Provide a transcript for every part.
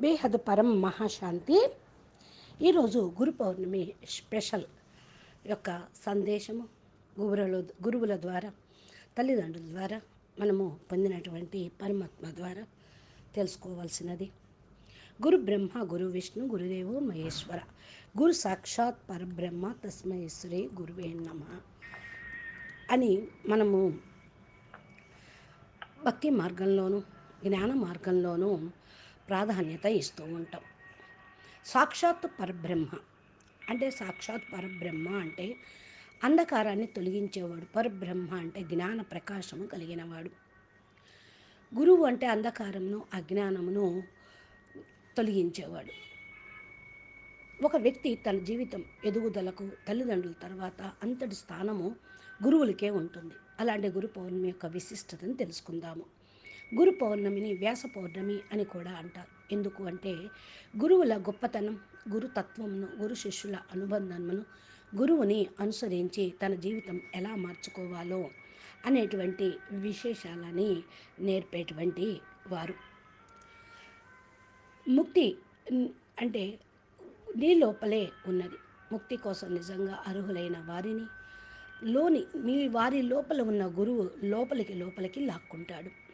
బేహద్ పరం మహాశాంతి. ఈరోజు గురు పౌర్ణమి స్పెషల్ యొక్క సందేశము గురువుల గురువుల ద్వారా తల్లిదండ్రుల ద్వారా మనము పొందినటువంటి పరమాత్మ ద్వారా తెలుసుకోవాల్సినది. గురు బ్రహ్మ గురు విష్ణు గురుదేవు మహేశ్వర. గురు సాక్షాత్ పరబ్రహ్మ తస్మై శ్రీ గురువే నమ అని మనము భక్తి మార్గంలోనూ జ్ఞాన మార్గంలోనూ ప్రాధాన్యత ఇస్తూ ఉంటాం. సాక్షాత్ పరబ్రహ్మ. అంటే సాక్షాత్ పరబ్రహ్మ అంటే అంధకారాన్ని తొలగించేవాడు. పరబ్రహ్మ అంటే జ్ఞాన ప్రకాశము కలిగినవాడు. గురువు అంటే అంధకారమును అజ్ఞానమును తొలగించేవాడు. ఒక వ్యక్తి తన జీవితం ఎదుగుదలకు తల్లిదండ్రుల తర్వాత అంతటి స్థానము గురువులకే ఉంటుంది. అలాంటి గురు పౌర్ణమి యొక్క విశిష్టతను తెలుసుకుందాము. గురు పౌర్ణమిని వ్యాస పౌర్ణమి అని కూడా అంటారు. ఎందుకు అంటే గురువుల గొప్పతనం గురుతత్వమును గురు శిష్యుల అనుబంధమును గురువుని అనుసరించి తన జీవితం ఎలా మార్చుకోవాలో అనేటువంటి విశేషాలని నేర్పేటువంటి వారు. ముక్తి అంటే నీ లోపలే ఉన్నది. ముక్తి కోసం నిజంగా అర్హులైన వారిని లోని నీ వారి లోపల ఉన్న గురువు లోపలికి లోపలికి లాక్కుంటాడు.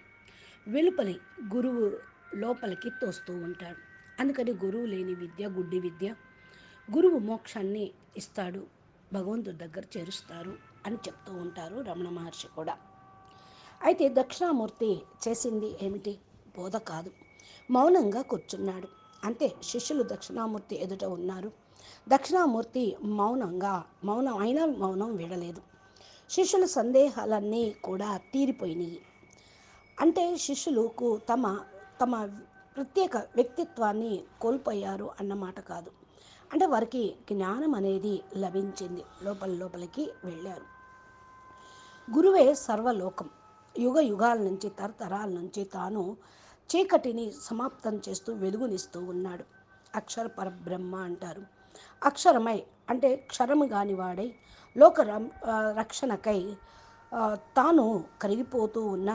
వెలుపలి గురువు లోపలికి తోస్తూ ఉంటాడు. అందుకని గురువు లేని విద్య గుడ్డి విద్య గురువు మోక్షాన్ని ఇస్తాడు భగవంతుడి దగ్గర చేరుస్తారు అని చెప్తూ ఉంటారు రమణ మహర్షి కూడా. అయితే దక్షిణామూర్తి చేసింది ఏమిటి? బోధ కాదు. మౌనంగా కూర్చున్నాడు. అంతే శిష్యులు దక్షిణామూర్తి ఎదుట ఉన్నారు. దక్షిణామూర్తి మౌనంగా మౌనం అయినా మౌనం వీడలేదు. శిష్యుల సందేహాలన్నీ కూడా తీరిపోయినాయి. అంటే శిష్యులకు తమ తమ ప్రత్యేక వ్యక్తిత్వాన్ని కోల్పోయారు అన్నమాట కాదు. అంటే వారికి జ్ఞానం అనేది లభించింది. లోపల లోపలికి వెళ్ళారు. గురువే సర్వలోకం. యుగ యుగాల నుంచి తరతరాల నుంచి తాను చీకటిని సమాప్తం చేస్తూ వెలుగునిస్తూ ఉన్నాడు. అక్షర పరబ్రహ్మ అంటారు. అక్షరమై అంటే క్షరము కాని వాడై లోక రక్షణకై తాను కరిగిపోతూ ఉన్న.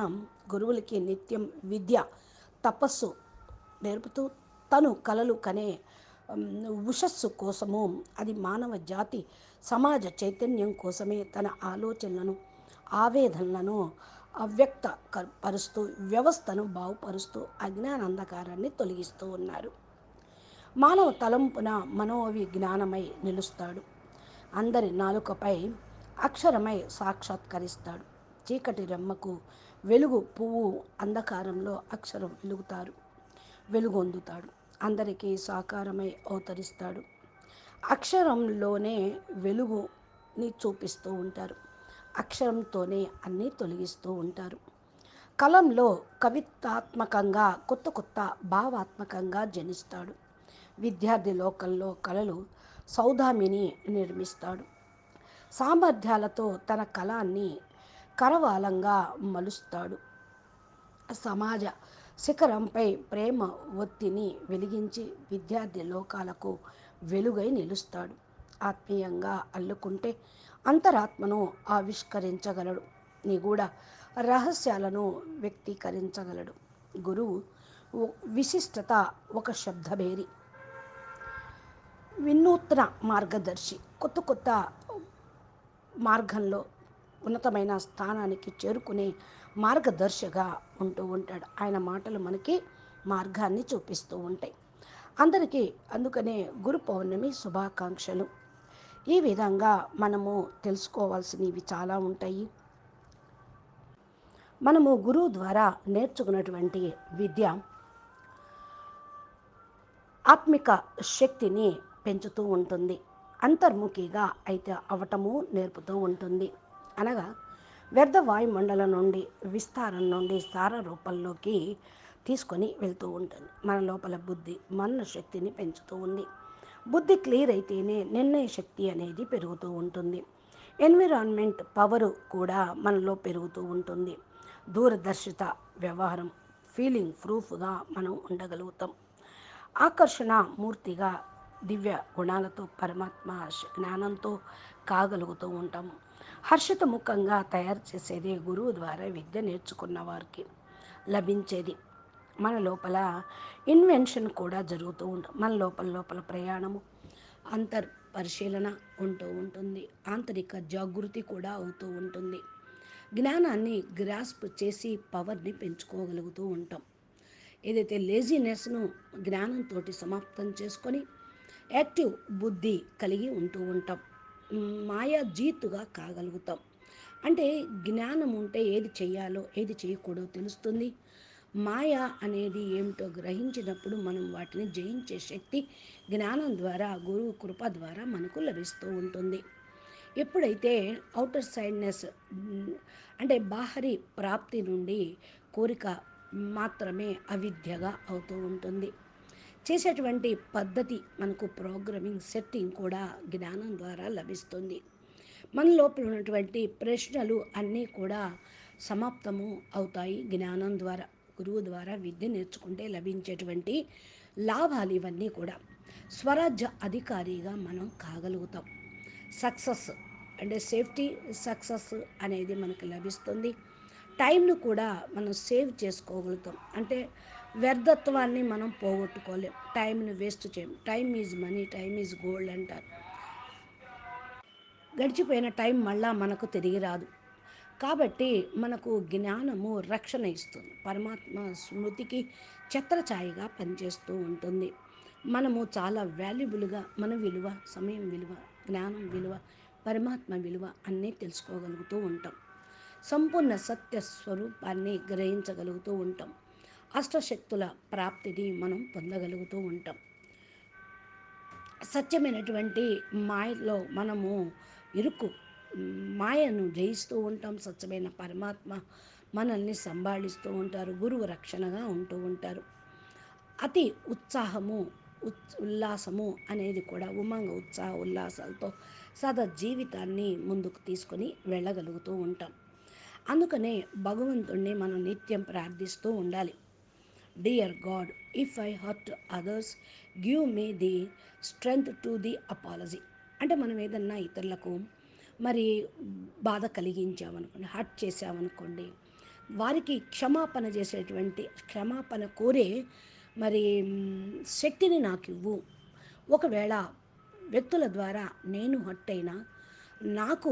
గురువులకి నిత్యం విద్య తపస్సు నేర్పుతూ తను కలలు కనే ఉషస్సు కోసము అది మానవ జాతి సమాజ చైతన్యం కోసమే తన ఆలోచనలను ఆవేదనలను అవ్యక్త పరుస్తూ వ్యవస్థను బాగుపరుస్తూ అజ్ఞానందకారాన్ని తొలగిస్తూ ఉన్నారు. మానవ తలంపున మనోవిజ్ఞానమై నిలుస్తాడు. అందరి నాలుకపై అక్షరమై సాక్షాత్కరిస్తాడు. చీకటి రెమ్మకు వెలుగు పువ్వు అంధకారంలో అక్షరం వెలుగుతారు వెలుగొందుతాడు. అందరికీ సాకారమై అవతరిస్తాడు. అక్షరంలోనే వెలుగుని చూపిస్తూ ఉంటారు. అక్షరంతోనే అన్నీ తొలగిస్తూ ఉంటారు. కలంలో కవితాత్మకంగా కొత్త కొత్త భావాత్మకంగా జనిస్తాడు. విద్యార్థి లోకంలో కళలు సౌదామిని నిర్మిస్తాడు. సామర్థ్యాలతో తన కళాన్ని కరవాలంగా మలుస్తాడు. సమాజ శిఖరంపై ప్రేమ ఒత్తిని వెలిగించి విద్యార్థి లోకాలకు వెలుగై నిలుస్తాడు. ఆత్మీయంగా అల్లుకుంటే అంతరాత్మను ఆవిష్కరించగలడు. నిగూఢ రహస్యాలను వ్యక్తీకరించగలడు. గురువు విశిష్టత ఒక శబ్దభేరి. వినూత్న మార్గదర్శి. కొత్త కొత్త మార్గంలో ఉన్నతమైన స్థానానికి చేరుకునే మార్గదర్శిగా ఉంటూ ఉంటాడు. ఆయన మాటలు మనకి మార్గాన్ని చూపిస్తూ ఉంటాయి. అందరికీ అందుకనే గురు పౌర్ణమి శుభాకాంక్షలు. ఈ విధంగా మనము తెలుసుకోవాల్సినవి చాలా ఉంటాయి. మనము గురువు ద్వారా నేర్చుకున్నటువంటి విద్య ఆత్మిక శక్తిని పెంచుతూ ఉంటుంది. అంతర్ముఖిగా అయితే అవటము నేర్పుతూ ఉంటుంది. అనగా వ్యర్థ వాయుమండలం నుండి విస్తారం నుండి సార రూపంలోకి తీసుకొని వెళ్తూ ఉంటుంది. మన లోపల బుద్ధి మన శక్తిని పెంచుతూ ఉంది. బుద్ధి క్లియర్ అయితేనే నిర్ణయ శక్తి అనేది పెరుగుతూ ఉంటుంది. ఎన్విరాన్మెంట్ పవరు కూడా మనలో పెరుగుతూ ఉంటుంది. దూరదర్శిత వ్యవహారం ఫీలింగ్ ప్రూఫ్గా మనం ఉండగలుగుతాం. ఆకర్షణ మూర్తిగా దివ్య గుణాలతో పరమాత్మ జ్ఞానంతో కాగలుగుతూ ఉంటాము హర్షితముఖంగా తయారు చేసేది గురువు ద్వారా విద్య నేర్చుకున్న వారికి లభించేది. మన లోపల ఇన్వెన్షన్ కూడా జరుగుతూ ఉంటుంది మన లోపల లోపల ప్రయాణము అంతర్ పరిశీలన ఉంటూ ఉంటుంది. ఆంతరిక జాగృతి కూడా అవుతూ ఉంటుంది. జ్ఞానాన్ని గ్రాస్ప్ చేసి పవర్ని పెంచుకోగలుగుతూ ఉంటాం. ఏదైతే లేజినెస్ను జ్ఞానంతో సమాప్తం చేసుకొని యాక్టివ్ బుద్ధి కలిగి ఉంటూ ఉంటాం. మాయా జీతుగా కాగలుగుతాం. అంటే జ్ఞానం ఉంటే ఏది చేయాలో ఏది చేయకూడదో తెలుస్తుంది. మాయ అనేది ఏమిటో గ్రహించినప్పుడు మనం వాటిని జయించే శక్తి జ్ఞానం ద్వారా గురువు కృప ద్వారా మనకు లభిస్తూ ఉంటుంది. ఎప్పుడైతే అవుటర్ సైడ్నెస్ అంటే బాహరి ప్రాప్తి నుండి కోరిక మాత్రమే అవిద్యగా అవుతూ ఉంటుంది. చేసేటువంటి పద్ధతి మనకు ప్రోగ్రామింగ్ సెట్టింగ్ కూడా జ్ఞానం ద్వారా లభిస్తుంది. మన లోపల ఉన్నటువంటి ప్రశ్నలు అన్నీ కూడా సమాప్తము అవుతాయి జ్ఞానం ద్వారా గురువు ద్వారా విద్య నేర్చుకుంటే లభించేటువంటి లాభాలు ఇవన్నీ కూడా. స్వరాజ్య అధికారిగా మనం కాగలుగుతాం. సక్సెస్ అంటే సేఫ్టీ సక్సెస్ అనేది మనకు లభిస్తుంది. టైంను కూడా మనం సేవ్ చేసుకోగలుగుతాం. అంటే వ్యర్థత్వాన్ని మనం పోగొట్టుకోలేం. టైంని వేస్ట్ చేయం time is money time is gold అంటారు. గడిచిపోయిన టైం మళ్ళా మనకు తిరిగి రాదు. కాబట్టి మనకు జ్ఞానము రక్షణ ఇస్తుంది. పరమాత్మ స్మృతికి ఛత్రఛాయిగా పనిచేస్తూ ఉంటుంది. మనము చాలా వాల్యుబుల్గా మన విలువ సమయం విలువ జ్ఞానం విలువ పరమాత్మ విలువ అన్నీ తెలుసుకోగలుగుతూ ఉంటాం. సంపూర్ణ సత్య స్వరూపాన్ని గ్రహించగలుగుతూ ఉంటాం. అష్టశక్తుల ప్రాప్తిని మనం పొందగలుగుతూ ఉంటాం. సత్యమైనటువంటి మాయలో మనము ఇరుకు మాయను జయిస్తూ ఉంటాం. సత్యమైన పరమాత్మ మనల్ని సంభాళిస్తూ ఉంటారు గురువు రక్షణగా ఉంటూ ఉంటారు. అతి ఉత్సాహము ఉల్లాసము అనేది కూడా ఉమంగ ఉత్సాహ ఉల్లాసాలతో సదా జీవితాన్ని ముందుకు తీసుకొని వెళ్ళగలుగుతూ ఉంటాం. అందుకనే భగవంతుణ్ణి మనం నిత్యం ప్రార్థిస్తూ ఉండాలి. Dear God if I hurt others give me the strength to the apology అంటే మనం ఏదన్నా ఇతరులకు మరి బాధ కలిగించామనుకోండి హర్ట్ చేసామనుకోండి వారికి క్షమాపణ చేసేటువంటి క్షమాపణ కోరే మరి శక్తిని నాకు ఇవ్వు. ఒకవేళ వ్యక్తుల ద్వారా నేను హట్ అయినా నాకు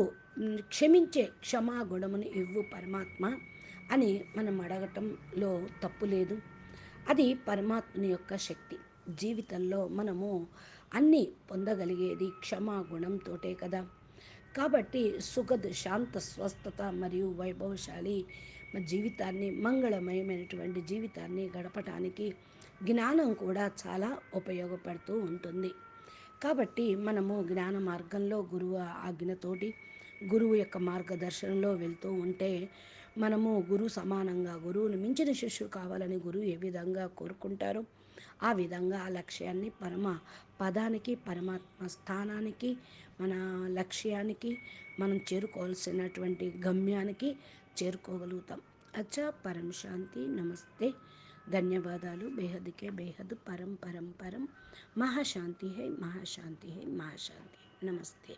క్షమించే క్షమాగుణమును ఇవ్వు పరమాత్మ అని మనం అడగటంలో తప్పు లేదు. అది పరమాత్మని యొక్క శక్తి. జీవితంలో మనము అన్నీ పొందగలిగేది క్షమాగుణంతోటే కదా. కాబట్టి సుఖద్ శాంత స్వస్థత మరియు వైభవశాలి జీవితాన్ని మంగళమయమైనటువంటి జీవితాన్ని గడపటానికి జ్ఞానం కూడా చాలా ఉపయోగపడుతూ ఉంటుంది. కాబట్టి మనము జ్ఞాన మార్గంలో గురువు ఆజ్ఞతోటి గురువు యొక్క మార్గదర్శనంలో వెళ్తూ ఉంటే మనము గురువు సమానంగా గురువుని మించిన శిష్యుడు కావాలని గురువు ఏ విధంగా కోరుకుంటారో ఆ విధంగా ఆ లక్ష్యాన్ని పరమ పదానికి పరమాత్మ స్థానానికి మన లక్ష్యానికి మనం చేరుకోవాల్సినటువంటి గమ్యానికి చేరుకోగలుగుతాం. అచ్చా పరం శాంతి నమస్తే. ధన్యవాదాలు. బేహద్కే బేహద్ పరం పరం పరం. మహాశాంతి హై మహాశాంతి హై మహాశాంతి నమస్తే.